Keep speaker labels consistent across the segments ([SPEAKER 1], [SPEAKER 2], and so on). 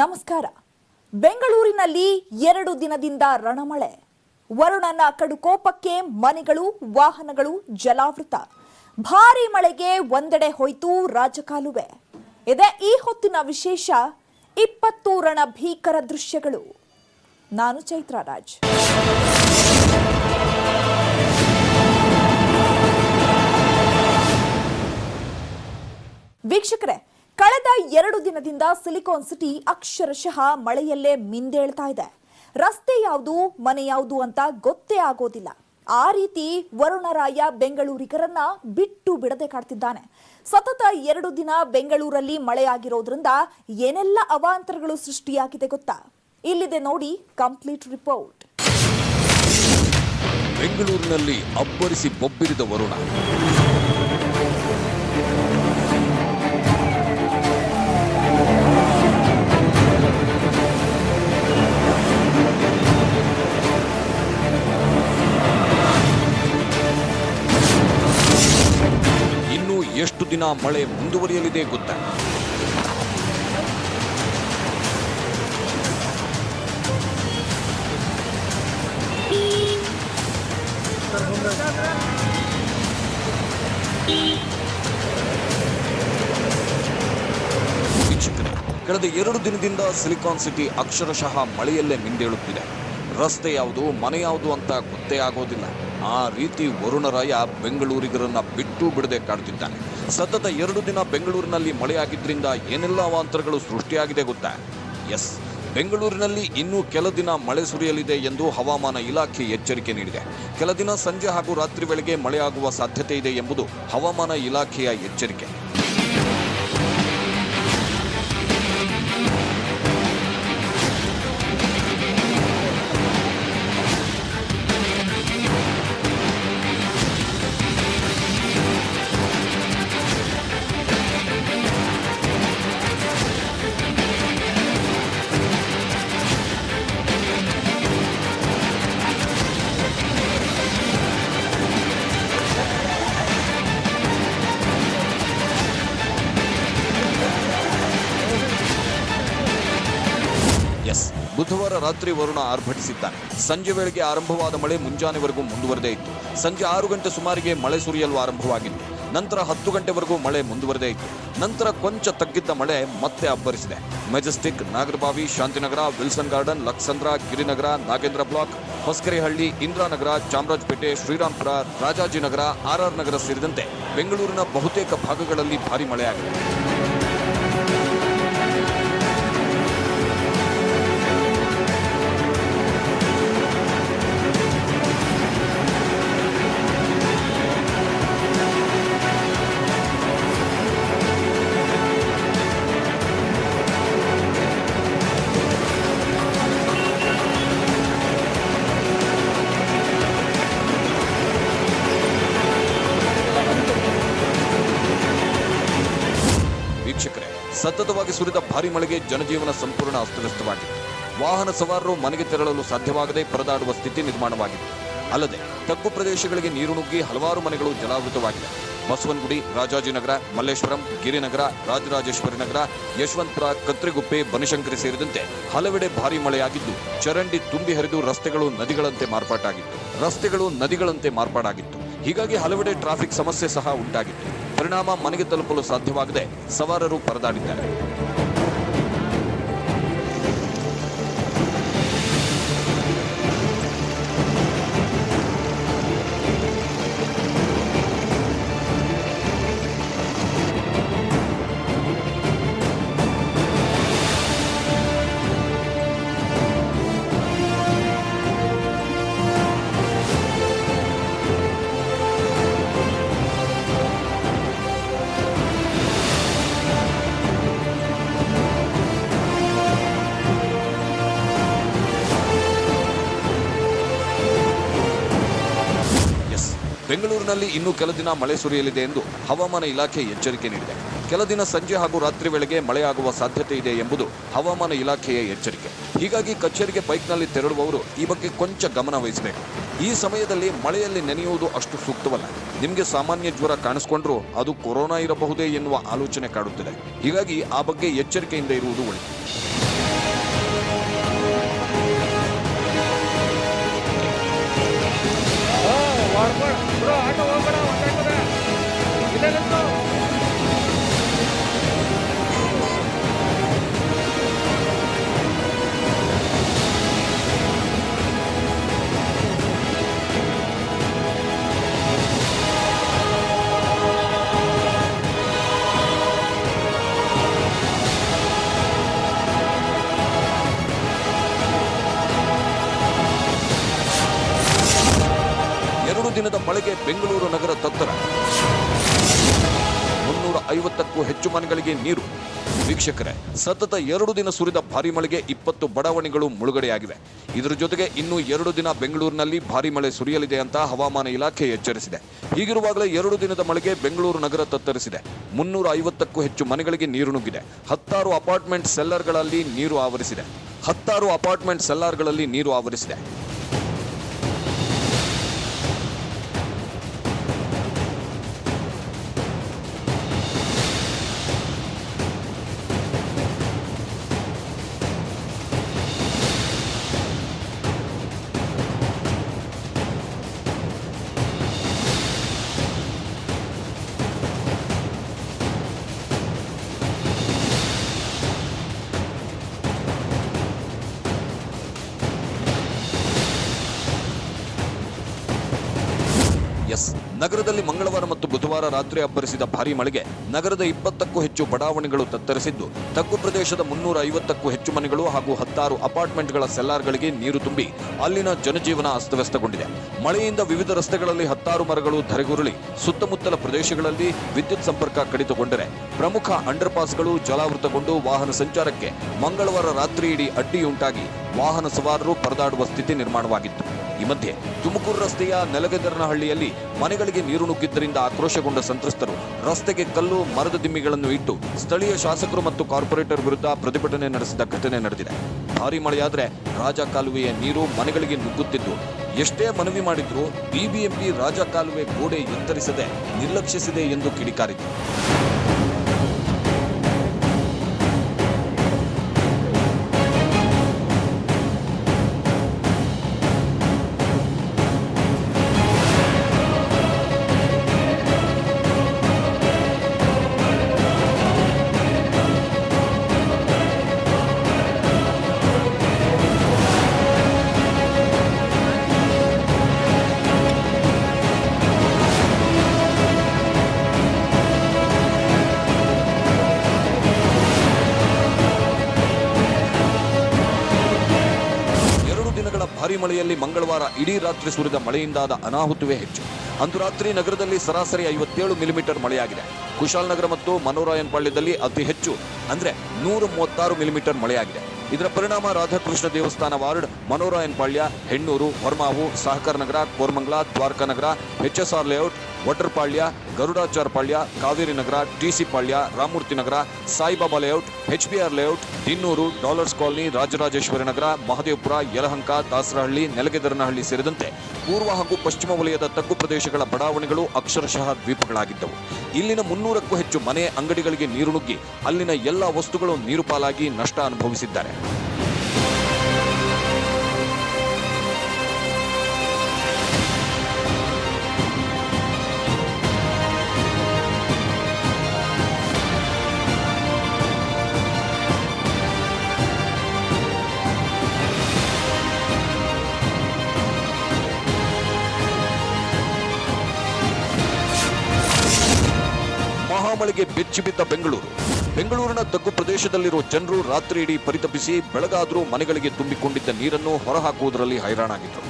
[SPEAKER 1] ನಮಸ್ಕಾರ. ಬೆಂಗಳೂರಿನಲ್ಲಿ ಎರಡು ದಿನದಿಂದ ರಣಮಳೆ. ವರುಣನ ಕಡುಕೋಪಕ್ಕೆ ಮನೆಗಳು, ವಾಹನಗಳು ಜಲಾವೃತ. ಭಾರಿ ಮಳೆಗೆ ಒಂದೆಡೆ ಹೋಯ್ತು ರಾಜಕಾಲುವೆ. ಇದೇ ಈ ಹೊತ್ತಿನ ವಿಶೇಷ ಇಪ್ಪತ್ತು ರಣ ಭೀಕರ ದೃಶ್ಯಗಳು. ನಾನು ಚೈತ್ರ ರಾಜ್. ವೀಕ್ಷಕರೇ ಕಳೆದ ಎರಡು ದಿನದಿಂದ ಸಿಲಿಕಾನ್ ಸಿಟಿ ಅಕ್ಷರಶಃ ಮಳೆಯಲ್ಲೇ ಮಿಂದೇಳ್ತಾ ಇದೆ. ರಸ್ತೆ ಯಾವುದು, ಮನೆ ಯಾವುದು ಅಂತ ಗೊತ್ತೇ ಆಗೋದಿಲ್ಲ. ಆ ರೀತಿ ವರುಣರಾಯ ಬೆಂಗಳೂರಿಗರನ್ನ ಬಿಟ್ಟು ಬಿಡದೆ ಕಾಡ್ತಿದ್ದಾನೆ. ಸತತ ಎರಡು ದಿನ ಬೆಂಗಳೂರಲ್ಲಿ ಮಳೆಯಾಗಿರೋದ್ರಿಂದ ಏನೆಲ್ಲ ಅವಾಂತರಗಳು ಸೃಷ್ಟಿಯಾಗಿದೆ ಗೊತ್ತಾ? ಇಲ್ಲಿದೆ ನೋಡಿ ಕಂಪ್ಲೀಟ್ ರಿಪೋರ್ಟ್.
[SPEAKER 2] ಬೆಂಗಳೂರಿನಲ್ಲಿ ಅಬ್ಬರಿಸಿ ಬೊಬ್ಬಿರಿದ ವರುಣ. ಎಷ್ಟು ದಿನ ಮಳೆ ಮುಂದುವರಿಯಲಿದೆ ಗೊತ್ತಾ? ಕಳೆದ ಎರಡು ದಿನದಿಂದ ಸಿಲಿಕಾನ್ ಸಿಟಿ ಅಕ್ಷರಶಃ ಮಳೆಯಲ್ಲೇ ಮಿಂದೇಳುತ್ತಿದೆ ರಸ್ತೆ ಯಾವುದು, ಮನೆ ಯಾವುದು ಅಂತ ಗೊತ್ತೇ ಆಗೋದಿಲ್ಲ. ಆ ರೀತಿ ವರುಣರಾಯ ಬೆಂಗಳೂರಿಗರನ್ನ ಬಿಟ್ಟು ಬಿಡದೆ ಕಾಡ್ತಿದ್ದಾನೆ. ಸತತ ಎರಡು ದಿನ ಬೆಂಗಳೂರಿನಲ್ಲಿ ಮಳೆಯಾಗಿದ್ದರಿಂದ ಏನೆಲ್ಲ ಅವಾಂತರಗಳು ಸೃಷ್ಟಿಯಾಗಿದೆ ಗೊತ್ತಾ? ಎಸ್, ಬೆಂಗಳೂರಿನಲ್ಲಿ ಇನ್ನೂ ಕೆಲ ದಿನ ಮಳೆ ಸುರಿಯಲಿದೆ ಎಂದು ಹವಾಮಾನ ಇಲಾಖೆ ಎಚ್ಚರಿಕೆ ನೀಡಿದೆ. ಕೆಲ ದಿನ ಸಂಜೆ ಹಾಗೂ ರಾತ್ರಿ ವೇಳೆಗೆ ಮಳೆಯಾಗುವ ಸಾಧ್ಯತೆ ಇದೆ ಎಂಬುದು ಹವಾಮಾನ ಇಲಾಖೆಯ ಎಚ್ಚರಿಕೆ. ಎಸ್. ಬುಧವಾರ ರಾತ್ರಿ ವರುಣ ಆರ್ಭಟಿಸಿದ್ದಾನೆ. ಸಂಜೆ ವೇಳೆಗೆ ಆರಂಭವಾದ ಮಳೆ ಮುಂಜಾನೆವರೆಗೂ ಮುಂದುವರೆದೇ ಇತ್ತು. ಸಂಜೆ ಆರು ಗಂಟೆ ಸುಮಾರಿಗೆ ಮಳೆ ಸುರಿಯಲು ಆರಂಭವಾಗಿತ್ತು. ನಂತರ ಹತ್ತು ಗಂಟೆವರೆಗೂ ಮಳೆ ಮುಂದುವರೆದೇ ಇತ್ತು. ನಂತರ ಕೊಂಚ ತಗ್ಗಿದ್ದ ಮಳೆ ಮತ್ತೆ ಅಬ್ಬರಿಸಿದೆ. Majestic, Nagarabhavi, Shantinagar, Wilson Garden, Laksandra, Girinagar, Nagendra Block, Hosakerehalli, Indiranagar, Chamarajpet, Srirampura, Rajajinagar, RR Nagar ಸೇರಿದಂತೆ ಬೆಂಗಳೂರಿನ ಬಹುತೇಕ ಭಾಗಗಳಲ್ಲಿ ಭಾರಿ ಮಳೆಯಾಗಿದೆ. ಸತತವಾಗಿ ಸುರಿದ ಭಾರಿ ಮಳೆಗೆ ಜನಜೀವನ ಸಂಪೂರ್ಣ ಅಸ್ತವ್ಯಸ್ತವಾಗಿತ್ತು. ವಾಹನ ಸವಾರರು ಮನೆಗೆ ತೆರಳಲು ಸಾಧ್ಯವಾಗದೆ ಪರದಾಡುವ ಸ್ಥಿತಿ ನಿರ್ಮಾಣವಾಗಿತ್ತು ಅಲ್ಲದೆ, ತಗ್ಗು ಪ್ರದೇಶಗಳಿಗೆ ನೀರು ನುಗ್ಗಿ ಹಲವಾರು ಮನೆಗಳು ಜಲಾವೃತವಾಗಿವೆ. ಬಸವನಗುಡಿ, ರಾಜಾಜಿನಗರ, ಮಲ್ಲೇಶ್ವರಂ, ಗಿರಿನಗರ, ರಾಜರಾಜೇಶ್ವರಿ ನಗರ, ಯಶವಂತಪುರ, ಕತ್ರಿಗುಪ್ಪೆ, ಬನಶಂಕರಿ ಸೇರಿದಂತೆ ಹಲವೆಡೆ ಭಾರಿ ಮಳೆಯಾಗಿದ್ದು, ಚರಂಡಿ ತುಂಬಿ ಹರಿದು ರಸ್ತೆಗಳು ನದಿಗಳಂತೆ ಮಾರ್ಪಾಟಾಗಿತ್ತು. ರಸ್ತೆಗಳು ನದಿಗಳಂತೆ ಮಾರ್ಪಾಡಾಗಿತ್ತು. ಹೀಗಾಗಿ ಹಲವೆಡೆ ಟ್ರಾಫಿಕ್ ಸಮಸ್ಯೆ ಸಹ ಉಂಟಾಗಿತ್ತು. ಪರಿಣಾಮ ಮನೆಗೆ ತಲುಪಲು ಸಾಧ್ಯವಾಗದೆ ಸವಾರರು ಪರದಾಡಿದ್ದಾರೆ. ಬೆಂಗಳೂರಿನಲ್ಲಿ ಇನ್ನೂ ಕೆಲ ದಿನ ಮಳೆ ಸುರಿಯಲಿದೆ ಎಂದು ಹವಾಮಾನ ಇಲಾಖೆ ಎಚ್ಚರಿಕೆ ನೀಡಿದೆ. ಕೆಲ ದಿನ ಸಂಜೆ ಹಾಗೂ ರಾತ್ರಿ ವೇಳೆಗೆ ಮಳೆಯಾಗುವ ಸಾಧ್ಯತೆ ಇದೆ ಎಂಬುದು ಹವಾಮಾನ ಇಲಾಖೆಯ ಎಚ್ಚರಿಕೆ. ಹೀಗಾಗಿ ಕಚೇರಿಗೆ ಬೈಕ್ನಲ್ಲಿ ತೆರಳುವವರು ಈ ಬಗ್ಗೆ ಕೊಂಚ ಗಮನ ವಹಿಸಬೇಕು. ಈ ಸಮಯದಲ್ಲಿ ಮಳೆಯಲ್ಲಿ ನೆನೆಯುವುದು ಅಷ್ಟು ಸೂಕ್ತವಲ್ಲ. ನಿಮಗೆ ಸಾಮಾನ್ಯ ಜ್ವರ ಕಾಣಿಸ್ಕೊಂಡ್ರೂ ಅದು ಕೊರೋನಾ ಇರಬಹುದೇ ಎನ್ನುವ ಆಲೋಚನೆ ಕಾಡುತ್ತಿದೆ. ಹೀಗಾಗಿ ಆ ಬಗ್ಗೆ ಎಚ್ಚರಿಕೆಯಿಂದ ಇರುವುದು ಒಳಿತು ಐವತ್ತಕ್ಕೂ ಹೆಚ್ಚು ಮನೆಗಳಿಗೆ ನೀರು. ವೀಕ್ಷಕರೇ, ಸತತ ಎರಡು ದಿನ ಸುರಿದ ಭಾರಿ ಮಳೆಗೆ ಇಪ್ಪತ್ತು ಬಡಾವಣೆಗಳು ಮುಳುಗಡೆಯಾಗಿವೆ. ಇದರ ಜೊತೆಗೆ ಇನ್ನು ಎರಡು ದಿನ ಬೆಂಗಳೂರಿನಲ್ಲಿ ಭಾರಿ ಮಳೆ ಸುರಿಯಲಿದೆ ಅಂತ ಹವಾಮಾನ ಇಲಾಖೆ ಎಚ್ಚರಿಸಿದೆ. ಹೀಗಿರುವಾಗಲೇ ಎರಡು ದಿನದ ಮಳೆಗೆ ಬೆಂಗಳೂರು ನಗರ ತತ್ತರಿಸಿದೆ. ಮುನ್ನೂರ ಐವತ್ತಕ್ಕೂ ಹೆಚ್ಚು ಮನೆಗಳಿಗೆ ನೀರು ನುಗ್ಗಿದೆ. ಹತ್ತಾರು ಅಪಾರ್ಟ್ಮೆಂಟ್ ಸೆಲ್ಲರ್ಗಳಲ್ಲಿ ನೀರು ಆವರಿಸಿದೆ. ಹತ್ತಾರು ಅಪಾರ್ಟ್ಮೆಂಟ್ ಸೆಲ್ಲಾರ್ಗಳಲ್ಲಿ ನೀರು ಆವರಿಸಿದೆ. ನಗರದಲ್ಲಿ ಮಂಗಳವಾರ ಮತ್ತು ಬುಧವಾರ ರಾತ್ರಿ ಅಬ್ಬರಿಸಿದ ಭಾರಿ ಮಳೆಗೆ ನಗರದ ಇಪ್ಪತ್ತಕ್ಕೂ ಹೆಚ್ಚು ಬಡಾವಣೆಗಳು ತತ್ತರಿಸಿದ್ದು, ತಗ್ಗು ಪ್ರದೇಶದ ಮುನ್ನೂರ ಐವತ್ತಕ್ಕೂ ಹೆಚ್ಚು ಮನೆಗಳು ಹಾಗೂ ಹತ್ತಾರು ಅಪಾರ್ಟ್ಮೆಂಟ್ಗಳ ಸೆಲ್ಲಾರ್ಗಳಿಗೆ ನೀರು ತುಂಬಿ ಅಲ್ಲಿನ ಜನಜೀವನ ಅಸ್ತವ್ಯಸ್ತಗೊಂಡಿದೆ. ಮಳೆಯಿಂದ ವಿವಿಧ ರಸ್ತೆಗಳಲ್ಲಿ ಹತ್ತಾರು ಮರಗಳು ಧರೆಗುರುಳಿ ಸುತ್ತಮುತ್ತಲ ಪ್ರದೇಶಗಳಲ್ಲಿ ವಿದ್ಯುತ್ ಸಂಪರ್ಕ ಕಡಿತಗೊಂಡರೆ ಪ್ರಮುಖ ಅಂಡರ್ಪಾಸ್ಗಳು ಜಲಾವೃತಗೊಂಡು ವಾಹನ ಸಂಚಾರಕ್ಕೆ ಮಂಗಳವಾರ ರಾತ್ರಿಯಿಡೀ ಅಡ್ಡಿಯುಂಟಾಗಿ ವಾಹನ ಸವಾರರು ಪರದಾಡುವ ಸ್ಥಿತಿ ನಿರ್ಮಾಣವಾಗಿತ್ತು. ಈ ಮಧ್ಯೆ ತುಮಕೂರು ರಸ್ತೆಯ ನೆಲಗದರನಹಳ್ಳಿಯಲ್ಲಿ ಮನೆಗಳಿಗೆ ನೀರು ನುಗ್ಗಿದ್ದರಿಂದ ಆಕ್ರೋಶಗೊಂಡ ಸಂತ್ರಸ್ತರು ರಸ್ತೆಗೆ ಕಲ್ಲು, ಮರದ ದಿಮ್ಮಿಗಳನ್ನು ಇಟ್ಟು ಸ್ಥಳೀಯ ಶಾಸಕರು ಮತ್ತು ಕಾರ್ಪೊರೇಟರ್ ವಿರುದ್ಧ ಪ್ರತಿಭಟನೆ ನಡೆಸಿದ ಘಟನೆ ನಡೆದಿದೆ. ಭಾರಿ ಮಳೆಯಾದರೆ ರಾಜ ಕಾಲುವೆಯ ನೀರು ಮನೆಗಳಿಗೆ ನುಗ್ಗುತ್ತಿದ್ದು, ಎಷ್ಟೇ ಮನವಿ ಮಾಡಿದ್ರೂ ಬಿಬಿಎಂಪಿ ರಾಜ ಕಾಲುವೆ ಗೋಡೆ ಎತ್ತರಿಸದೆ ನಿರ್ಲಕ್ಷಿಸಿದೆ ಎಂದು ಕಿಡಿಕಾರಿತು ಮಳೆಯಲ್ಲಿ ಮಂಗಳವಾರ ಇಡೀ ರಾತ್ರಿ ಸುರಿದ ಮಳೆಯಿಂದಾದ ಅನಾಹುತವೇ ಹೆಚ್ಚು. ಅಂದು ರಾತ್ರಿ ನಗರದಲ್ಲಿ ಸರಾಸರಿ ಐವತ್ತೇಳು ಮಿಲಿಮೀಟರ್ ಮಳೆಯಾಗಿದೆ. ಕುಶಾಲನಗರ ಮತ್ತು ಮನೋರಾಯನ್ ಪಾಳ್ಯದಲ್ಲಿ ಅತಿ ಹೆಚ್ಚು, ಅಂದ್ರೆ ನೂರ ಮೂವತ್ತಾರು ಮಿಲಿಮೀಟರ್ ಮಳೆಯಾಗಿದೆ. ಇದರ ಪರಿಣಾಮ ರಾಧಾಕೃಷ್ಣ ದೇವಸ್ಥಾನ ward Manorayana Palya Hennur, Horamavu Sahakara Nagar, Koramangala, Dwaraka Nagar R Layout Watarpalya Garudachar Palya, Kaveri Nagar TC Palya Ramamurthy Nagar, Saibaba Layout HBR Layout, Dinnur, Dollars Colony, Rajarajeshwari Nagar, Mahadevapura, Yelahanka, Dasarahalli, Nelagadaranahalli ಸೇರಿದಂತೆ ಪೂರ್ವ ಹಾಗೂ ಪಶ್ಚಿಮ ವಲಯದ ತಗ್ಗು ಪ್ರದೇಶಗಳ ಬಡಾವಣೆಗಳು ಅಕ್ಷರಶಃ ದ್ವೀಪಗಳಾಗಿದ್ದವು. ಇಲ್ಲಿನ ಮುನ್ನೂರಕ್ಕೂ ಹೆಚ್ಚು ಮನೆ ಅಂಗಡಿಗಳಿಗೆ ನೀರು ನುಗ್ಗಿ ಅಲ್ಲಿನ ಎಲ್ಲ ವಸ್ತುಗಳು ನೀರುಪಾಲಾಗಿ ನಷ್ಟ ಅನುಭವಿಸಿದ್ದಾರೆ. ಮಹಾಮಳೆಗೆ ಬೆಚ್ಚಿಬಿದ್ದ ಬೆಂಗಳೂರು. ಬೆಂಗಳೂರಿನ ತಗ್ಗು ಪ್ರದೇಶದಲ್ಲಿರುವ ಜನರು ರಾತ್ರಿ ಇಡೀ ಪರಿತಪಿಸಿ ಬೆಳಗಾದರೂ ಮನೆಗಳಿಗೆ ತುಂಬಿಕೊಂಡಿದ್ದ ನೀರನ್ನು ಹೊರಹಾಕುವುದರಲ್ಲಿ ಹೈರಾಣಾಗಿದ್ದರು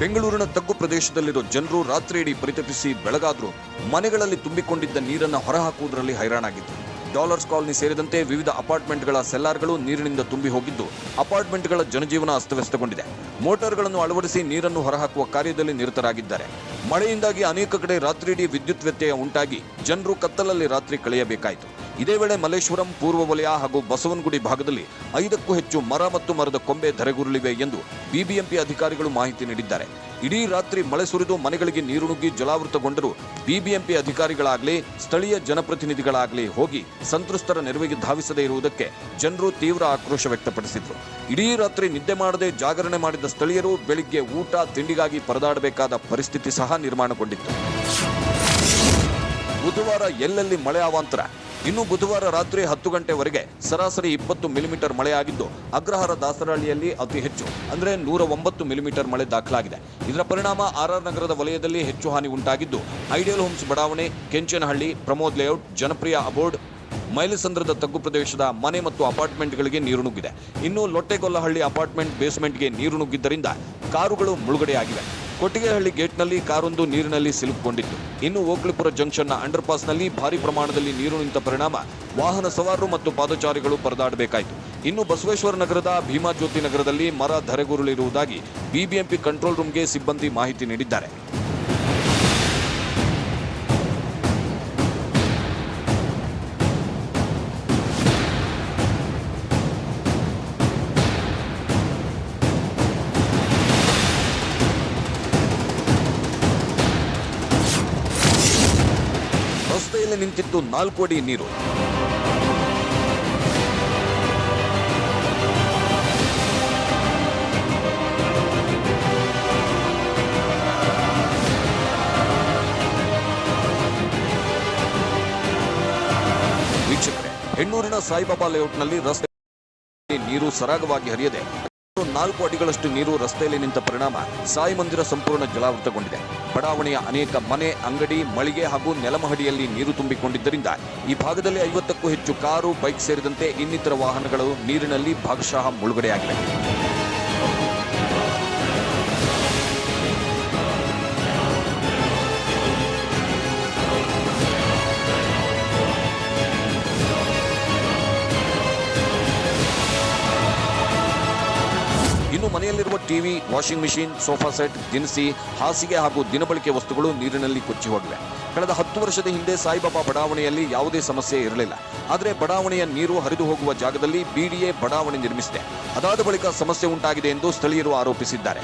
[SPEAKER 2] ಬೆಂಗಳೂರಿನ ತಗ್ಗು ಪ್ರದೇಶದಲ್ಲಿರೋ ಜನರು ರಾತ್ರಿ ಇಡೀ ಪರಿತಪಿಸಿ ಬೆಳಗಾದರೂ ಮನೆಗಳಲ್ಲಿ ತುಂಬಿಕೊಂಡಿದ್ದ ನೀರನ್ನು ಹೊರಹಾಕುವುದರಲ್ಲಿ ಹೈರಾಣಾಗಿದ್ದರು ಡಾಲರ್ಸ್ ಕಾಲನಿ ಸೇರಿದಂತೆ ವಿವಿಧ ಅಪಾರ್ಟ್ಮೆಂಟ್ಗಳ ಸೆಲ್ಲಾರ್ಗಳು ನೀರಿನಿಂದ ತುಂಬಿ ಹೋಗಿದ್ದು, ಅಪಾರ್ಟ್ಮೆಂಟ್ಗಳ ಜನಜೀವನ ಅಸ್ತವ್ಯಸ್ತಗೊಂಡಿದೆ. ಮೋಟಾರ್ಗಳನ್ನು ಅಳವಡಿಸಿ ನೀರನ್ನು ಹೊರಹಾಕುವ ಕಾರ್ಯದಲ್ಲಿ ನಿರತರಾಗಿದ್ದಾರೆ. ಮಳೆಯಿಂದಾಗಿ ಅನೇಕ ಕಡೆ ರಾತ್ರಿಯಿಡೀ ವಿದ್ಯುತ್ ವ್ಯತ್ಯಯ ಉಂಟಾಗಿ ಜನರು ಕತ್ತಲಲ್ಲಿ ರಾತ್ರಿ ಕಳೆಯಬೇಕಾಯಿತು. ಇದೇ ವೇಳೆ ಮಲ್ಲೇಶ್ವರಂ, ಪೂರ್ವ ವಲಯ ಹಾಗೂ ಬಸವನಗುಡಿ ಭಾಗದಲ್ಲಿ ಐದಕ್ಕೂ ಹೆಚ್ಚು ಮರ ಮತ್ತು ಮರದ ಕೊಂಬೆ ಧರೆಗುರುಳಿವೆ ಎಂದು ಬಿಬಿಎಂಪಿ ಅಧಿಕಾರಿಗಳು ಮಾಹಿತಿ ನೀಡಿದ್ದಾರೆ. ಇಡೀ ರಾತ್ರಿ ಮಳೆ ಸುರಿದು ಮನೆಗಳಿಗೆ ನೀರು ನುಗ್ಗಿ ಜಲಾವೃತಗೊಂಡರೂ ಬಿಬಿಎಂಪಿ ಅಧಿಕಾರಿಗಳಾಗಲಿ, ಸ್ಥಳೀಯ ಜನಪ್ರತಿನಿಧಿಗಳಾಗಲಿ ಹೋಗಿ ಸಂತ್ರಸ್ತರ ನೆರವಿಗೆ ಧಾವಿಸದೇ ಇರುವುದಕ್ಕೆ ಜನರು ತೀವ್ರ ಆಕ್ರೋಶ ವ್ಯಕ್ತಪಡಿಸಿದ್ರು. ಇಡೀ ರಾತ್ರಿ ನಿದ್ದೆ ಮಾಡದೆ ಜಾಗರಣೆ ಮಾಡಿದ ಸ್ಥಳೀಯರು ಬೆಳಿಗ್ಗೆ ಊಟ, ತಿಂಡಿಗಾಗಿ ಪರದಾಡಬೇಕಾದ ಪರಿಸ್ಥಿತಿ ಸಹ ನಿರ್ಮಾಣಗೊಂಡಿತ್ತು. ಬುಧವಾರ ಎಲ್ಲೆಲ್ಲಿ ಮಳೆ ಅವಾಂತರ? ಇನ್ನು ಬುಧವಾರ ರಾತ್ರಿ ಹತ್ತು ಗಂಟೆವರೆಗೆ ಸರಾಸರಿ ಇಪ್ಪತ್ತು ಮಿಲಿಮೀಟರ್ ಮಳೆಯಾಗಿದ್ದು, ಅಗ್ರಹಾರ ದಾಸರಹಳ್ಳಿಯಲ್ಲಿ ಅತಿ ಹೆಚ್ಚು, ಅಂದರೆ ನೂರ ಒಂಬತ್ತು ಮಿಲಿಮೀಟರ್ ಮಳೆ ದಾಖಲಾಗಿದೆ. ಇದರ ಪರಿಣಾಮ ಆರ್ಆರ್ ನಗರದ ವಲಯದಲ್ಲಿ ಹೆಚ್ಚು ಹಾನಿ ಉಂಟಾಗಿದ್ದು, ಐಡಿಯಲ್ ಹೋಮ್ಸ್ ಬಡಾವಣೆ, ಕೆಂಚನಹಳ್ಳಿ, ಪ್ರಮೋದ್ ಲೇಔಟ್, ಜನಪ್ರಿಯ ಅಬೋರ್ಡ್, ಮೈಲಸಂದ್ರದ ತಗ್ಗು ಪ್ರದೇಶದ ಮನೆ ಮತ್ತು ಅಪಾರ್ಟ್ಮೆಂಟ್ಗಳಿಗೆ ನೀರು ನುಗ್ಗಿದೆ. ಇನ್ನು ಲೊಟ್ಟೆಗೊಲ್ಲಹಳ್ಳಿ ಅಪಾರ್ಟ್ಮೆಂಟ್ ಬೇಸ್ಮೆಂಟ್ಗೆ ನೀರು ನುಗ್ಗಿದ್ದರಿಂದ ಕಾರುಗಳು ಮುಳುಗಡೆಯಾಗಿವೆ. ಕೊಟ್ಟಿಗೆಹಳ್ಳಿ ಗೇಟ್ನಲ್ಲಿ ಕಾರೊಂದು ನೀರಿನಲ್ಲಿ ಸಿಲುಕಿಕೊಂಡಿತ್ತು. ಇನ್ನು ಓಕ್ಲಿಪುರ ಜಂಕ್ಷನ್ನ ಅಂಡರ್ ಪಾಸ್ನಲ್ಲಿ ಭಾರಿ ಪ್ರಮಾಣದಲ್ಲಿ ನೀರು ನಿಂತ ಪರಿಣಾಮ, ವಾಹನ ಸವಾರರು ಮತ್ತು ಪಾದಚಾರಿಗಳು ಪರದಾಡಬೇಕಾಯಿತು. ಇನ್ನು ಬಸವೇಶ್ವರ ನಗರದ ಭೀಮಾಜ್ಯೋತಿ ನಗರದಲ್ಲಿ ಮರ ಧರೆಗುರುಳಿರುವುದಾಗಿ ಬಿಬಿಎಂಪಿ ಕಂಟ್ರೋಲ್ ರೂಮ್ಗೆ ಸಿಬ್ಬಂದಿ ಮಾಹಿತಿ ನೀಡಿದ್ದಾರೆ. ನಾಲ್ಕು ಅಡಿ ನೀರು. ವೀಕ್ಷಕರೇ ಹೆಣ್ಣೂರಿನ ಸಾಯಿಬಾಬಾ ಲೇಔಟ್ನಲ್ಲಿ ರಸ್ತೆ ನೀರು ಸರಾಗವಾಗಿ ಹರಿಯದೆ ನಾಲ್ಕು ಅಡಿಗಳಷ್ಟು ನೀರು ರಸ್ತೆಯಲ್ಲಿ ನಿಂತ ಪರಿಣಾಮ. ಸಾಯಿ ಮಂದಿರ ಸಂಪೂರ್ಣ ಜಲಾವೃತಗೊಂಡಿದೆ. ಬಡಾವಣೆಯ ಅನೇಕ ಮನೆ, ಅಂಗಡಿ, ಮಳಿಗೆ ಹಾಗೂ ನೆಲಮಹಡಿಯಲ್ಲಿ ನೀರು ತುಂಬಿಕೊಂಡಿದ್ದರಿಂದ ಈ ಭಾಗದಲ್ಲಿ ಐವತ್ತಕ್ಕೂ ಹೆಚ್ಚು ಕಾರು, ಬೈಕ್ ಸೇರಿದಂತೆ ಇನ್ನಿತರ ವಾಹನಗಳು ನೀರಿನಲ್ಲಿ ಭಾಗಶಃ ಮುಳುಗಡೆಯಾಗಿವೆ. ಇನ್ನು ಮನೆಯಲ್ಲಿರುವ TV, washing machine, sofa set, ದಿನಸಿ, ಹಾಸಿಗೆ ಹಾಗೂ ದಿನಬಳಕೆ ವಸ್ತುಗಳು ನೀರಿನಲ್ಲಿ ಕೊಚ್ಚಿ ಹೋಗಿವೆ. ಕಳೆದ ಹತ್ತು ವರ್ಷದ ಹಿಂದೆ ಸಾಯಿಬಾಬಾ ಬಡಾವಣೆಯಲ್ಲಿ ಯಾವುದೇ ಸಮಸ್ಯೆ ಇರಲಿಲ್ಲ. ಆದರೆ ಬಡಾವಣೆಯ ನೀರು ಹರಿದು ಹೋಗುವ ಜಾಗದಲ್ಲಿ ಬಿಡಿಎ ಬಡಾವಣೆ ನಿರ್ಮಿಸಿದೆ. ಅದಾದ ಬಳಿಕ ಸಮಸ್ಯೆ ಉಂಟಾಗಿದೆ ಎಂದು ಸ್ಥಳೀಯರು ಆರೋಪಿಸಿದ್ದಾರೆ.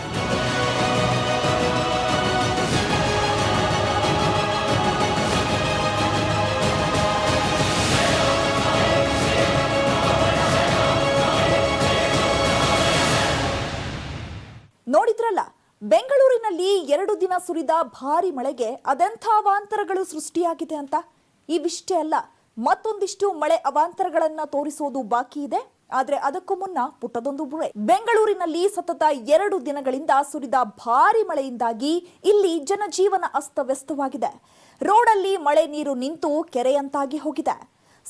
[SPEAKER 1] ನೋಡಿದ್ರಲ್ಲ ಬೆಂಗಳೂರಿನಲ್ಲಿ ಎರಡು ದಿನ ಸುರಿದ ಭಾರಿ ಮಳೆಗೆ ಅದೆಂಥ ಅವಾಂತರಗಳು ಸೃಷ್ಟಿಯಾಗಿದೆ ಅಂತ? ಇವಿಷ್ಟೇ ಅಲ್ಲ, ಮತ್ತೊಂದಿಷ್ಟು ಮಳೆ ಅವಾಂತರಗಳನ್ನ ತೋರಿಸೋದು ಬಾಕಿ ಇದೆ. ಆದ್ರೆ ಅದಕ್ಕೂ ಮುನ್ನ ಪುಟ್ಟದೊಂದು ಬುಳೆ ಬೆಂಗಳೂರಿನಲ್ಲಿ ಸತತ ಎರಡು ದಿನಗಳಿಂದ ಸುರಿದ ಭಾರಿ ಮಳೆಯಿಂದಾಗಿ ಇಲ್ಲಿ ಜನಜೀವನ ಅಸ್ತವ್ಯಸ್ತವಾಗಿದೆ. ರೋಡಲ್ಲಿ ಮಳೆ ನೀರು ನಿಂತು ಕೆರೆಯಂತಾಗಿ ಹೋಗಿದೆ.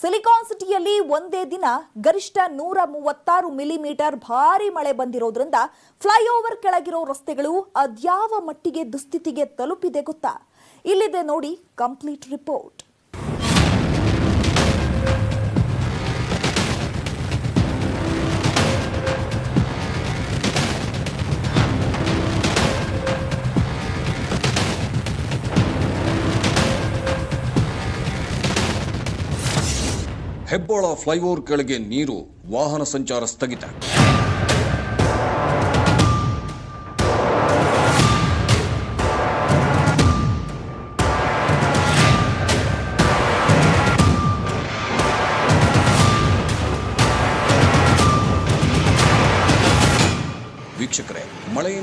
[SPEAKER 1] ಸಿಲಿಕಾನ್ ಸಿಟಿಯಲ್ಲಿ ಒಂದೇ ದಿನ ಗರಿಷ್ಠ ನೂರ ಮೂವತ್ತಾರು ಮಿಲಿಮೀಟರ್ ಭಾರಿ ಮಳೆ ಬಂದಿರೋದ್ರಿಂದ ಫ್ಲೈಓವರ್ ಕೆಳಗಿರೋ ರಸ್ತೆಗಳು ಅದ್ಯಾವ ಮಟ್ಟಿಗೆ ದುಸ್ಥಿತಿಗೆ ತಲುಪಿದೆ ಗೊತ್ತಾ? ಇಲ್ಲಿದೆ ನೋಡಿ ಕಂಪ್ಲೀಟ್ ರಿಪೋರ್ಟ್.
[SPEAKER 2] ಹೆಬ್ಬಾಳ ಕೆಳಗೆ ನೀರು ವಾಹನ ಸಂಚಾರ ಸ್ಥಗಿತ.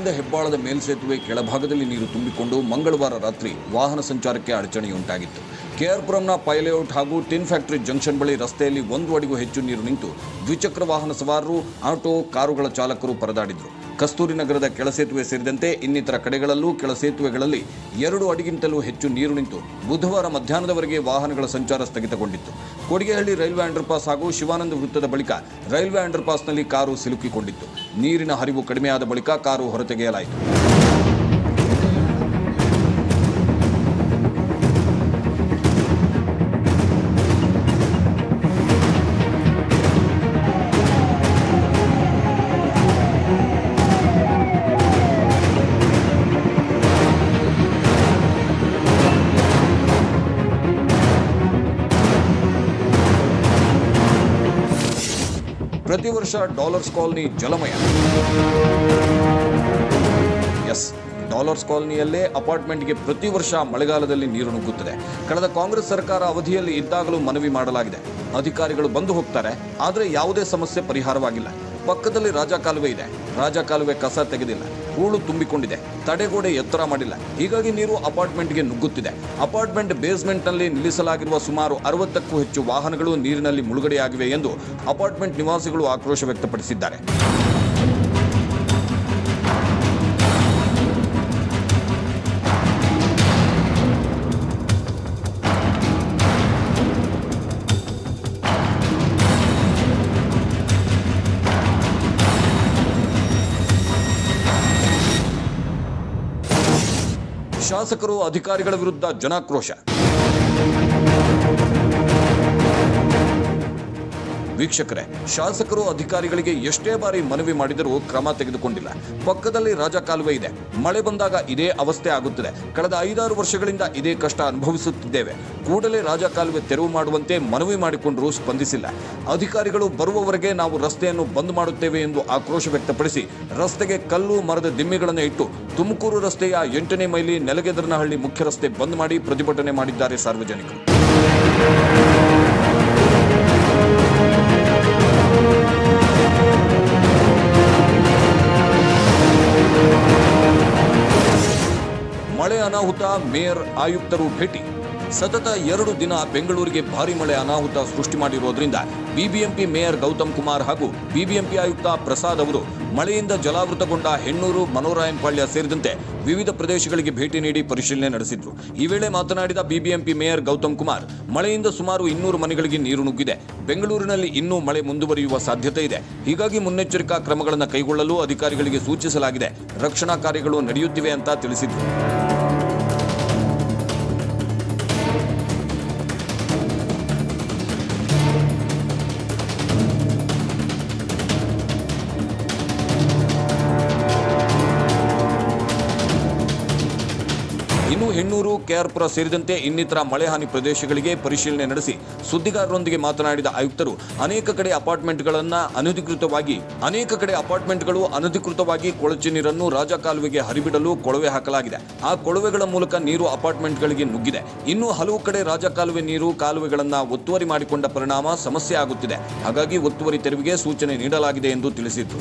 [SPEAKER 2] ಹೆಬ್ಬಾಳದ ಮೇಲ್ಸೇತುವೆ ಕೆಳಭಾಗದಲ್ಲಿ ನೀರು ತುಂಬಿಕೊಂಡು ಮಂಗಳವಾರ ರಾತ್ರಿ ವಾಹನ ಸಂಚಾರಕ್ಕೆ ಅಡಚಣೆಯುಂಟಾಗಿತ್ತು. ಕೆಆರ್ಪುರಂನ ಪೈಲೇಔಟ್ ಹಾಗೂ ಟಿನ್ ಫ್ಯಾಕ್ಟರಿ ಜಂಕ್ಷನ್ ಬಳಿ ರಸ್ತೆಯಲ್ಲಿ ಒಂದು ಅಡಿಗೂ ಹೆಚ್ಚು ನೀರು ನಿಂತು ದ್ವಿಚಕ್ರ ವಾಹನ ಸವಾರರು, ಆಟೋ, ಕಾರುಗಳ ಚಾಲಕರು ಪರದಾಡಿದ್ರು. ಕಸ್ತೂರಿ ನಗರದ ಕೆಳಸೇತುವೆ ಸೇರಿದಂತೆ ಇನ್ನಿತರ ಕಡೆಗಳಲ್ಲೂ ಕೆಳಸೇತುವೆಗಳಲ್ಲಿ ಎರಡು ಅಡಿಗಿಂತಲೂ ಹೆಚ್ಚು ನೀರು ನಿಂತು ಬುಧವಾರ ಮಧ್ಯಾಹ್ನದವರೆಗೆ ವಾಹನಗಳ ಸಂಚಾರ ಸ್ಥಗಿತಗೊಂಡಿತ್ತು. ಕೊಡಿಗೆಹಳ್ಳಿ ರೈಲ್ವೆ ಅಂಡರ್ಪಾಸ್ ಹಾಗೂ ಶಿವಾನಂದ ವೃತ್ತದ ಬಳಿಕ ರೈಲ್ವೆ ಅಂಡರ್ಪಾಸ್ನಲ್ಲಿ ಕಾರು ಸಿಲುಕಿಕೊಂಡಿತ್ತು. ನೀರಿನ ಹರಿವು ಕಡಿಮೆಯಾದ ಬಳಿಕ ಕಾರು ಹೊರತೆಗೆಯಲಾಯಿತು. ಪ್ರತಿ ವರ್ಷ ಡಾಲರ್ಸ್ ಕಾಲನಿ ಜಲಮಯ. ಎಸ್ ಡಾಲರ್ಸ್ ಕಾಲನಿಯಲ್ಲೇ ಅಪಾರ್ಟ್ಮೆಂಟ್ಗೆ ಪ್ರತಿ ವರ್ಷ ಮಳೆಗಾಲದಲ್ಲಿ ನೀರು ನುಗ್ಗುತ್ತದೆ. ಕಳೆದ ಕಾಂಗ್ರೆಸ್ ಸರ್ಕಾರ ಅವಧಿಯಲ್ಲಿ ಇದ್ದಾಗಲೂ ಮನವಿ ಮಾಡಲಾಗಿದೆ. ಅಧಿಕಾರಿಗಳು ಬಂದು ಹೋಗ್ತಾರೆ, ಆದರೆ ಯಾವುದೇ ಸಮಸ್ಯೆ ಪರಿಹಾರವಾಗಿಲ್ಲ. ಪಕ್ಕದಲ್ಲಿ ರಾಜ ಕಾಲುವೆ ಇದೆ. ರಾಜ ಕಾಲುವೆ ಕಸ ತೆಗೆದಿಲ್ಲ. ಹೂಳು ತುಂಬಿಕೊಂಡಿದೆ. ತಡೆಗೋಡೆ ಎತ್ತರ ಮಾಡಿಲ್ಲ. ಹೀಗಾಗಿ ನೀರು ಅಪಾರ್ಟ್ಮೆಂಟ್ಗೆ ನುಗ್ಗುತ್ತಿದೆ. ಅಪಾರ್ಟ್ಮೆಂಟ್ ಬೇಸ್ಮೆಂಟ್ನಲ್ಲಿ ನಿಲ್ಲಿಸಲಾಗಿರುವ ಸುಮಾರು ಅರವತ್ತಕ್ಕೂ ಹೆಚ್ಚು ವಾಹನಗಳು ನೀರಿನಲ್ಲಿ ಮುಳುಗಡೆಯಾಗಿವೆ ಎಂದು ಅಪಾರ್ಟ್ಮೆಂಟ್ ನಿವಾಸಿಗಳು ಆಕ್ರೋಶ ವ್ಯಕ್ತಪಡಿಸಿದ್ದಾರೆ. ಶಾಸಕರು ಅಧಿಕಾರಿಗಳ ವಿರುದ್ಧ ಜನಾಕ್ರೋಶ. ವೀಕ್ಷಕರೇ, ಶಾಸಕರು ಅಧಿಕಾರಿಗಳಿಗೆ ಎಷ್ಟೇ ಬಾರಿ ಮನವಿ ಮಾಡಿದರೂ ಕ್ರಮ ತೆಗೆದುಕೊಂಡಿಲ್ಲ. ಪಕ್ಕದಲ್ಲಿ ರಾಜ ಕಾಲುವೆ ಇದೆ. ಮಳೆ ಬಂದಾಗ ಇದೇ ಅವಸ್ಥೆ ಆಗುತ್ತದೆ. ಕಳೆದ ಐದಾರು ವರ್ಷಗಳಿಂದ ಇದೇ ಕಷ್ಟ ಅನುಭವಿಸುತ್ತಿದ್ದೇವೆ. ಕೂಡಲೇ ರಾಜ ಕಾಲುವೆ ತೆರವು ಮಾಡುವಂತೆ ಮನವಿ ಮಾಡಿಕೊಂಡರೂ ಸ್ಪಂದಿಸಿಲ್ಲ. ಅಧಿಕಾರಿಗಳು ಬರುವವರೆಗೆ ನಾವು ರಸ್ತೆಯನ್ನು ಬಂದ್ ಮಾಡುತ್ತೇವೆ ಎಂದು ಆಕ್ರೋಶ ವ್ಯಕ್ತಪಡಿಸಿ, ರಸ್ತೆಗೆ ಕಲ್ಲು ಮರದ ದಿಮ್ಮಿಗಳನ್ನು ಇಟ್ಟು ತುಮಕೂರು ರಸ್ತೆಯ ಎಂಟನೇ ಮೈಲಿ ನೆಲಗೆದರನಹಳ್ಳಿ ಮುಖ್ಯ ರಸ್ತೆ ಬಂದ್ ಮಾಡಿ ಪ್ರತಿಭಟನೆ ಮಾಡಿದ್ದಾರೆ ಸಾರ್ವಜನಿಕರು. ಅನಾಹುತ, ಮೇಯರ್, ಆಯುಕ್ತರು ಭೇಟಿ. ಸತತ ಎರಡು ದಿನ ಬೆಂಗಳೂರಿಗೆ ಭಾರಿ ಮಳೆ ಅನಾಹುತ ಸೃಷ್ಟಿ ಮಾಡಿರುವುದರಿಂದ ಬಿಬಿಎಂಪಿ ಮೇಯರ್ ಗೌತಮ್ ಕುಮಾರ್ ಹಾಗೂ ಬಿಬಿಎಂಪಿ ಆಯುಕ್ತ ಪ್ರಸಾದ್ ಅವರು ಮಳೆಯಿಂದ ಜಲಾವೃತಗೊಂಡ ಹೆಣ್ಣೂರು ಮನೋರಾಯನಪಾಳ್ಯ ಸೇರಿದಂತೆ ವಿವಿಧ ಪ್ರದೇಶಗಳಿಗೆ ಭೇಟಿ ನೀಡಿ ಪರಿಶೀಲನೆ ನಡೆಸಿದ್ರು. ಈ ವೇಳೆ ಮಾತನಾಡಿದ ಬಿಬಿಎಂಪಿ ಮೇಯರ್ ಗೌತಮ್ ಕುಮಾರ್, ಮಳೆಯಿಂದ ಸುಮಾರು ಇನ್ನೂರು ಮನೆಗಳಿಗೆ ನೀರು ನುಗ್ಗಿದೆ. ಬೆಂಗಳೂರಿನಲ್ಲಿ ಇನ್ನೂ ಮಳೆ ಮುಂದುವರಿಯುವ ಸಾಧ್ಯತೆ ಇದೆ. ಹೀಗಾಗಿ ಮುನ್ನೆಚ್ಚರಿಕಾ ಕ್ರಮಗಳನ್ನು ಕೈಗೊಳ್ಳಲು ಅಧಿಕಾರಿಗಳಿಗೆ ಸೂಚಿಸಲಾಗಿದೆ. ರಕ್ಷಣಾ ಕಾರ್ಯಗಳು ನಡೆಯುತ್ತಿವೆ ಅಂತ ತಿಳಿಸಿದ್ರು. ಹೆಣ್ಣೂರು, ಕೆಆರ್ಪುರ ಸೇರಿದಂತೆ ಇನ್ನಿತರ ಮಳೆ ಹಾನಿ ಪ್ರದೇಶಗಳಿಗೆ ಪರಿಶೀಲನೆ ನಡೆಸಿ ಸುದ್ದಿಗಾರರೊಂದಿಗೆ ಮಾತನಾಡಿದ ಆಯುಕ್ತರು, ಅನೇಕ ಕಡೆ ಅಪಾರ್ಟ್ಮೆಂಟ್ಗಳನ್ನು ಅನಧಿಕೃತವಾಗಿ, ಅನೇಕ ಕಡೆ ಅಪಾರ್ಟ್ಮೆಂಟ್ಗಳು ಅನಧಿಕೃತವಾಗಿ ಕೊಳಚೆ ನೀರನ್ನು ರಾಜಕಾಲುವೆಗೆ ಹರಿಬಿಡಲು ಕೊಳವೆ ಹಾಕಲಾಗಿದೆ. ಆ ಕೊಳವೆಗಳ ಮೂಲಕ ನೀರು ಅಪಾರ್ಟ್ಮೆಂಟ್ಗಳಿಗೆ ನುಗ್ಗಿದೆ. ಇನ್ನು ಹಲವು ಕಡೆ ರಾಜಕಾಲುವೆ ನೀರು ಕಾಲುವೆಗಳನ್ನು ಒತ್ತುವರಿ ಮಾಡಿಕೊಂಡ ಪರಿಣಾಮ ಸಮಸ್ಯೆ ಆಗುತ್ತಿದೆ. ಹಾಗಾಗಿ ಒತ್ತುವರಿ ತೆರವಿಗೆ ಸೂಚನೆ ನೀಡಲಾಗಿದೆ ಎಂದು ತಿಳಿಸಿದ್ರು.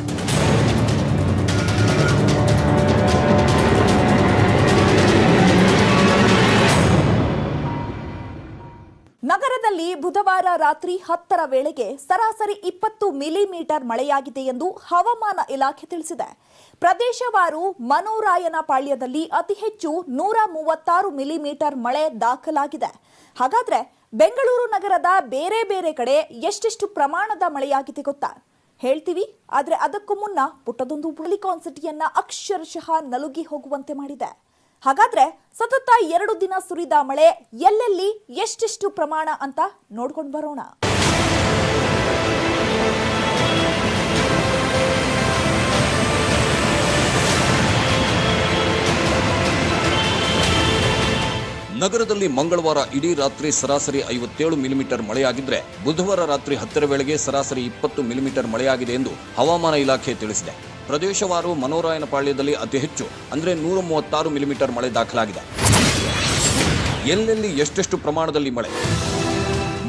[SPEAKER 1] ನಗರದಲ್ಲಿ ಬುಧವಾರ ರಾತ್ರಿ ಹತ್ತರ ವೇಳೆಗೆ ಸರಾಸರಿ ಇಪ್ಪತ್ತು ಮಿಲಿಮೀಟರ್ ಮಳೆಯಾಗಿದೆ ಎಂದು ಹವಾಮಾನ ಇಲಾಖೆ ತಿಳಿಸಿದೆ. ಪ್ರದೇಶವಾರು ಮನೋರಾಯನ ಪಾಳ್ಯದಲ್ಲಿ ಅತಿ ಹೆಚ್ಚು ನೂರ ಮೂವತ್ತಾರು ಮಿಲಿಮೀಟರ್ ಮಳೆ ದಾಖಲಾಗಿದೆ. ಹಾಗಾದ್ರೆ ಬೆಂಗಳೂರು ನಗರದ ಬೇರೆ ಬೇರೆ ಕಡೆ ಎಷ್ಟೆಷ್ಟು ಪ್ರಮಾಣದ ಮಳೆಯಾಗಿದೆ ಗೊತ್ತಾ? ಹೇಳ್ತೀವಿ, ಆದ್ರೆ ಅದಕ್ಕೂ ಮುನ್ನ ಪುಟ್ಟದೊಂದು ಪುಳಿಕಾನ್ ಸಿಟಿಯನ್ನ ಅಕ್ಷರಶಃ ನಲುಗಿ ಹೋಗುವಂತೆ ಮಾಡಿದೆ. ಹಾಗಾದ್ರೆ ಸತತ ಎರಡು ದಿನ ಸುರಿದ ಮಳೆ ಎಲ್ಲೆಲ್ಲಿ ಎಷ್ಟೆಷ್ಟು ಪ್ರಮಾಣ ಅಂತ ನೋಡ್ಕೊಂಡು ಬರೋಣ.
[SPEAKER 2] ನಗರದಲ್ಲಿ ಮಂಗಳವಾರ ಇಡೀ ರಾತ್ರಿ ಸರಾಸರಿ ಐವತ್ತೇಳು ಮಿಲಿಮೀಟರ್ ಮಳೆಯಾಗಿದ್ರೆ ಬುಧವಾರ ರಾತ್ರಿ ಹತ್ತರ ವೇಳೆಗೆ ಸರಾಸರಿ ಇಪ್ಪತ್ತು ಮಿಲಿಮೀಟರ್ ಮಳೆಯಾಗಿದೆ ಎಂದು ಹವಾಮಾನ ಇಲಾಖೆ ತಿಳಿಸಿದೆ. ಪ್ರದೇಶವಾರು ಮನೋರಾಯನಪಾಳ್ಯದಲ್ಲಿ ಅತಿ ಹೆಚ್ಚು ಅಂದರೆ ನೂರ ಮೂವತ್ತಾರು ಮಿಲಿಮೀಟರ್ ಮಳೆ ದಾಖಲಾಗಿದೆ. ಎಲ್ಲೆಲ್ಲಿ ಎಷ್ಟೆಷ್ಟು ಪ್ರಮಾಣದಲ್ಲಿ ಮಳೆ?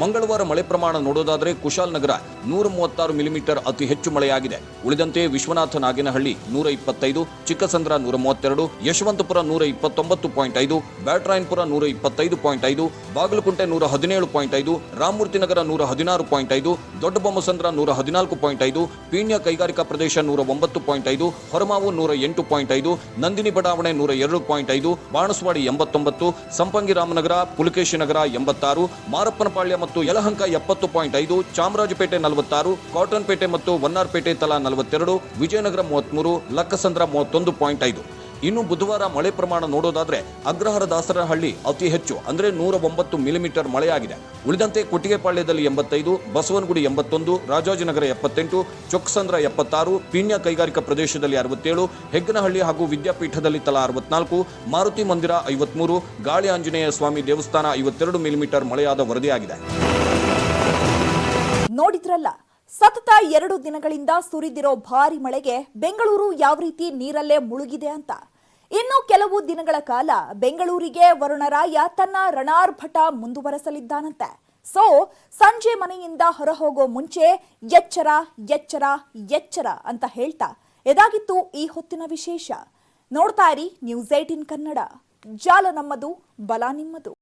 [SPEAKER 2] ಮಂಗಳವಾರ ಮಳೆ ಪ್ರಮಾಣ ನೋಡೋದಾದರೆ ಕುಶಾಲನಗರ ನೂರ ಮೂವತ್ತಾರು ಮಿಲಿಮೀಟರ್ ಅತಿ ಹೆಚ್ಚು ಮಳೆಯಾಗಿದೆ. ಉಳಿದಂತೆ ವಿಶ್ವನಾಥ ನಾಗಿನಹಳ್ಳಿ ನೂರ ಇಪ್ಪತ್ತೈದು, ಚಿಕ್ಕಸಂದ್ರ ನೂರ ಮೂವತ್ತೆರಡು, ಯಶವಂತಪುರ ನೂರ ಇಪ್ಪತ್ತೊಂಬತ್ತು ಪಾಯಿಂಟ್ ಐದು, ಬ್ಯಾಟ್ರಾಯನ್ಪುರ ನೂರ ಇಪ್ಪತ್ತೈದು ಪಾಯಿಂಟ್ ಐದು, ಬಾಗಲಕುಂಟೆ ನೂರ ಹದಿನೇಳು ಪಾಯಿಂಟ್ ಐದು ರಾಮಮೂರ್ತಿನಗರ ನೂರ ಹದಿನಾರು ಪಾಯಿಂಟ್ ಐದು, ದೊಡ್ಡಬೊಮ್ಮಸಂದ್ರ ನೂರ ಹದಿನಾಲ್ಕು ಪಾಯಿಂಟ್ ಐದು, ಪೀಣ್ಯ ಕೈಗಾರಿಕಾ ಪ್ರದೇಶ ನೂರ ಒಂಬತ್ತು ಪಾಯಿಂಟ್ ಐದು, ಹೊರಮಾವು ನೂರ ಎಂಟು ಪಾಯಿಂಟ್ ಐದು, ನಂದಿನಿ ಬಡಾವಣೆ ನೂರ ಎರಡು ಪಾಯಿಂಟ್ ಐದು, ಬಾಣಸ್ವಾಡಿ ಎಂಬತ್ತೊಂಬತ್ತು, ಸಂಪಂಗಿ ರಾಮನಗರ, ಪುಲಕೇಶಿ ನಗರ ಎಂಬತ್ತಾರು, ಮಾರಪ್ಪನಪಾಳ್ಯ ಮತ್ತು ಯಲಹಂಕ ಎಪ್ಪತ್ತು ಪಾಯಿಂಟ್ ಐದು, ಚಾಮರಾಜಪೇಟೆ ನಲವತ್ತಾರು, ಕಾಟನ್ಪೇಟೆ ಮತ್ತು ವನ್ನಾರ್ಪೇಟೆ ತಲಾ ನಲವತ್ತೆರಡು, ವಿಜಯನಗರ ಮೂವತ್ಮೂರು ಲಕ್ಕಸಂದ್ರ ಮೂವತ್ತೊಂದು ಪಾಯಿಂಟ್ ಐದು. ಇನ್ನು ಬುಧವಾರ ಮಳೆ ಪ್ರಮಾಣ ನೋಡೋದಾದ್ರೆ ಅಗ್ರಹಾರ ದಾಸರಹಳ್ಳಿ ಅತಿ ಹೆಚ್ಚು, ಅಂದ್ರೆ ನೂರ ಒಂಬತ್ತು ಮಿಲಿಮೀಟರ್ ಮಳೆಯಾಗಿದೆ. ಉಳಿದಂತೆ ಕೊಟ್ಟಿಗೆಪಾಳ್ಯದಲ್ಲಿ ಎಂಬತ್ತೈದು, ಬಸವನಗುಡಿ ಎಂಬತ್ತೊಂದು, ರಾಜಾಜಿನಗರ ಎಪ್ಪತ್ತೆಂಟು ಚೊಕ್ಸಂದ್ರ ಎಪ್ಪತ್ತಾರು, ಪೀಣ್ಯ ಕೈಗಾರಿಕಾ ಪ್ರದೇಶದಲ್ಲಿ ಅರವತ್ತೇಳು, ಹೆಗ್ಗನಹಳ್ಳಿ ಹಾಗೂ ವಿದ್ಯಾಪೀಠದಲ್ಲಿ ತಲಾ ಅರವತ್ನಾಲ್ಕು, ಮಾರುತಿ ಮಂದಿರ ಐವತ್ಮೂರು, ಗಾಳಿ ಆಂಜನೇಯ ಸ್ವಾಮಿ ದೇವಸ್ಥಾನ ಐವತ್ತೆರಡು ಮಿಲಿಮೀಟರ್ ಮಳೆಯಾದ ವರದಿಯಾಗಿದೆ.
[SPEAKER 1] ನೋಡಿದ್ರಲ್ಲ ಸತತ ಎರಡು ದಿನಗಳಿಂದ ಸುರಿದಿರೋ ಭಾರಿ ಮಳೆಗೆ ಬೆಂಗಳೂರು ಯಾವ ರೀತಿ ನೀರಲ್ಲೇ ಮುಳುಗಿದೆ ಅಂತ. ಇನ್ನು ಕೆಲವು ದಿನಗಳ ಕಾಲ ಬೆಂಗಳೂರಿಗೆ ವರುಣರಾಯ ತನ್ನ ರಣಾರ್ಭಟ ಮುಂದುವರೆಸಲಿದ್ದಾನಂತೆ. ಸೊ, ಸಂಜೆ ಮನೆಯಿಂದ ಹೊರಹೋಗೋ ಮುಂಚೆ ಎಚ್ಚರ ಎಚ್ಚರ ಎಚ್ಚರ ಅಂತ ಹೇಳ್ತಾ ಇದಾಗಿತ್ತು ಈ ಹೊತ್ತಿನ ವಿಶೇಷ. ನೋಡ್ತಾ ಇರಿ ನ್ಯೂಸ್ ಏಟಿನ್ ಕನ್ನಡ. ಜಾಲ ನಮ್ಮದು, ಬಲ ನಿಮ್ಮದು.